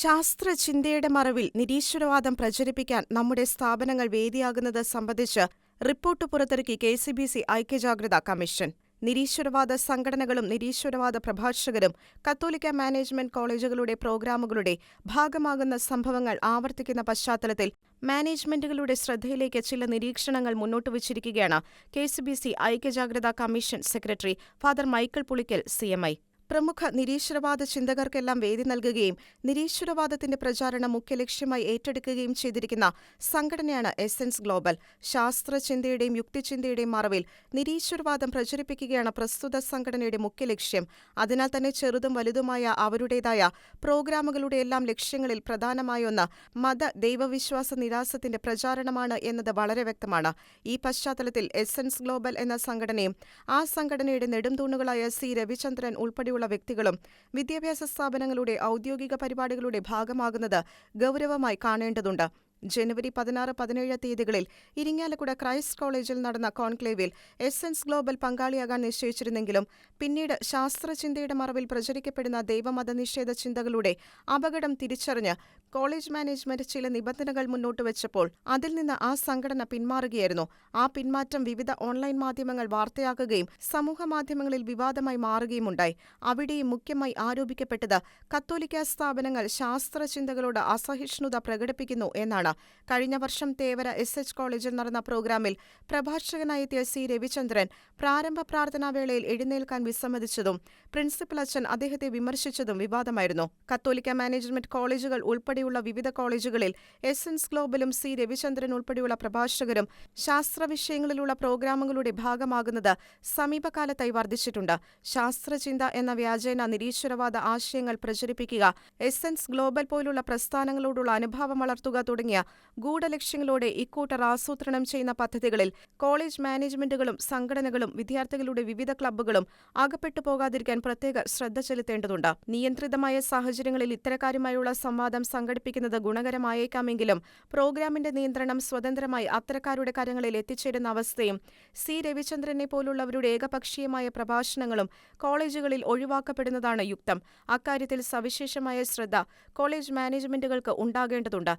ശാസ്ത്രചിന്തയുടെ മറവിൽ നിരീശ്വരവാദം പ്രചരിപ്പിക്കാൻ നമ്മുടെ സ്ഥാപനങ്ങൾ വേദിയാകുന്നത് സംബന്ധിച്ച് റിപ്പോർട്ട് പുറത്തിറക്കി കെ സി ബി സി ഐക്യജാഗ്രത കമ്മീഷൻ. നിരീശ്വരവാദ സംഘടനകളും നിരീശ്വരവാദ പ്രഭാഷകരും കത്തോലിക്ക മാനേജ്മെന്റ് കോളേജുകളുടെ പ്രോഗ്രാമുകളുടെ ഭാഗമാകുന്ന സംഭവങ്ങൾ ആവർത്തിക്കുന്ന പശ്ചാത്തലത്തിൽ മാനേജ്മെന്റുകളുടെ ശ്രദ്ധയിലേക്ക് ചില നിരീക്ഷണങ്ങൾ മുന്നോട്ട് വച്ചിരിക്കുകയാണ് K C B C ഐക്യജാഗ്രതാ commission secretary father Michael Pulickal C M I. പ്രമുഖ നിരീശ്വരവാദ ചിന്തകർക്കെല്ലാം വേദി നൽകുകയും നിരീശ്വരവാദത്തിന്റെ പ്രചാരണം മുഖ്യ ലക്ഷ്യമായി ഏറ്റെടുക്കുകയും ചെയ്തിരിക്കുന്ന സംഘടനയാണ് എസെൻസ് ഗ്ലോബൽ. ശാസ്ത്രചിന്തയുടെയും യുക്തിചിന്തയുടെയും മറവിൽ നിരീശ്വരവാദം പ്രചരിപ്പിക്കുകയാണ് പ്രസ്തുത സംഘടനയുടെ മുഖ്യ ലക്ഷ്യം അതിനാൽ തന്നെ ചെറുതും വലുതുമായ അവരുടേതായ പ്രോഗ്രാമുകളുടെയെല്ലാം ലക്ഷ്യങ്ങളിൽ പ്രധാനമായൊന്ന് മത, ദൈവവിശ്വാസ നിരാസത്തിന്റെ പ്രചാരണമാണ് എന്നത് വളരെ വ്യക്തമാണ്. ഈ പശ്ചാത്തലത്തിൽ എസെൻസ് ഗ്ലോബൽ എന്ന സംഘടനയും ആ സംഘടനയുടെ നെടുംതൂണുകളായ സി രവിചന്ദ്രൻ ഉൾപ്പെടെയുള്ള വ്യക്തികളും വിദ്യാഭ്യാസ സ്ഥാപനങ്ങളുടെ ഔദ്യോഗിക പരിപാടികളുടെ ഭാഗമാകുന്നത് ഗൌരവമായി കാണേണ്ടതുണ്ട്. ജനുവരി പതിനാറ്, പതിനേഴ് തീയതികളിൽ ഇരിങ്ങാലക്കുട ക്രൈസ്റ്റ് കോളേജിൽ നടന്ന കോൺക്ലേവിൽ എസൻസ് ഗ്ലോബൽ പങ്കാളിയാകാൻ നിശ്ചയിച്ചിരുന്നെങ്കിലും പിന്നീട് ശാസ്ത്രചിന്തയുടെ മറവിൽ പ്രചരിക്കപ്പെടുന്ന ദൈവമതനിഷേധ ചിന്തകളുടെ അപകടം തിരിച്ചറിഞ്ഞ് കോളേജ് മാനേജ്മെന്റ് ചില നിബന്ധനകൾ മുന്നോട്ട് വെച്ചപ്പോൾ അതിൽ നിന്ന് ആ സംഘടന പിന്മാറുകയായിരുന്നു. ആ പിന്മാറ്റം വിവിധ ഓൺലൈൻ മാധ്യമങ്ങൾ വാർത്തയാക്കുകയും സമൂഹ മാധ്യമങ്ങളിൽ വിവാദമായി മാറുകയുമുണ്ടായി. അവിടെയും മുഖ്യമായി ആരോപിക്കപ്പെട്ടത് കത്തോലിക്ക സ്ഥാപനങ്ങൾ ശാസ്ത്രചിന്തകളോട് അസഹിഷ്ണുത പ്രകടിപ്പിക്കുന്നു എന്നാണ്. കഴിഞ്ഞ വർഷം തേവര എസ് എച്ച് കോളേജിൽ നടന്ന പ്രോഗ്രാമിൽ പ്രഭാഷകനായെത്തിയ സി രവിചന്ദ്രൻ പ്രാരംഭ പ്രാർത്ഥനാവേളയിൽ എഴുന്നേൽക്കാൻ വിസമ്മതിച്ചതും പ്രിൻസിപ്പൽ അച്ഛൻ അദ്ദേഹത്തെ വിമർശിച്ചതും വിവാദമായിരുന്നു. കത്തോലിക്ക മാനേജ്മെന്റ് കോളേജുകൾ ഉൾപ്പെടെയുള്ള വിവിധ കോളേജുകളിൽ എസൻസ് ഗ്ലോബലും സി രവിചന്ദ്രൻ ഉൾപ്പെടെയുള്ള പ്രഭാഷകരും ശാസ്ത്ര വിഷയങ്ങളിലുള്ള പ്രോഗ്രാമുകളുടെ ഭാഗമാകുന്നത് സമീപകാലത്തായി വർദ്ധിച്ചിട്ടുണ്ട്. ശാസ്ത്രചിന്ത എന്ന വ്യാജേന നിരീശ്വരവാദ ആശയങ്ങൾ പ്രചരിപ്പിക്കുക, എസൻസ് ഗ്ലോബൽ പോലുള്ള പ്രസ്ഥാനങ്ങളോടുള്ള അനുഭാവം വളർത്തുക തുടങ്ങിയ ഗൂഢലക്ഷ്യങ്ങളോടെ ഇക്കൂട്ടർ ആസൂത്രണം ചെയ്യുന്ന പദ്ധതികളിൽ കോളേജ് മാനേജ്മെന്റുകളും സംഘടനകളും വിദ്യാർത്ഥികളുടെ വിവിധ ക്ലബ്ബുകളും അകപ്പെട്ടു പോകാതിരിക്കാൻ പ്രത്യേക ശ്രദ്ധ ചെലുത്തേണ്ടതുണ്ട്. നിയന്ത്രിതമായ സാഹചര്യങ്ങളിൽ ഇത്തരക്കാരുമായുള്ള സംവാദം സംഘടിപ്പിക്കുന്നത് ഗുണകരമായേക്കാമെങ്കിലും പ്രോഗ്രാമിന്റെ നിയന്ത്രണം സ്വതന്ത്രമായി അത്തരക്കാരുടെ കരങ്ങളിൽ എത്തിച്ചേരുന്ന അവസ്ഥയും സി രവിചന്ദ്രനെ പോലുള്ളവരുടെ ഏകപക്ഷീയമായ പ്രഭാഷണങ്ങളും കോളേജുകളിൽ ഒഴിവാക്കപ്പെടുന്നതാണ് യുക്തം. അക്കാര്യത്തിൽ സവിശേഷമായ ശ്രദ്ധ കോളേജ് മാനേജ്മെന്റുകൾക്ക് ഉണ്ടാകേണ്ടതുണ്ട്.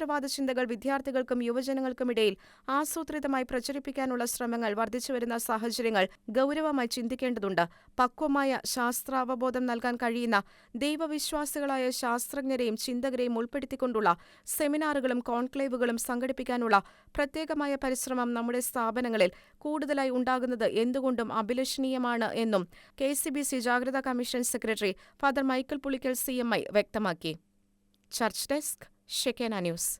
നിരീശ്വരവാദ ചിന്തകൾ വിദ്യാർത്ഥികൾക്കും യുവജനങ്ങൾക്കും ഇടയിൽ ആസൂത്രിതമായി പ്രചരിപ്പിക്കാനുള്ള ശ്രമങ്ങൾ വർദ്ധിച്ചുവരുന്ന സാഹചര്യങ്ങൾ ഗൗരവമായി ചിന്തിക്കേണ്ടതുണ്ട്. പക്വമായ ശാസ്ത്രാവബോധം നൽകാൻ കഴിയുന്ന ദൈവവിശ്വാസികളായ ശാസ്ത്രജ്ഞരെയും ചിന്തകരെയും ഉൾപ്പെടുത്തിക്കൊണ്ടുള്ള സെമിനാറുകളും കോൺക്ലേവുകളും സംഘടിപ്പിക്കാനുള്ള പ്രത്യേകമായ പരിശ്രമം നമ്മുടെ സ്ഥാപനങ്ങളിൽ കൂടുതലായി ഉണ്ടാകുന്നത് എന്തുകൊണ്ടും അഭിലഷണീയമാണ് എന്നും കെ സി ബി സി ജാഗ്രതാ commission secretary father Michael Pulickal C M I വ്യക്തമാക്കി. Church desk Shekinah news.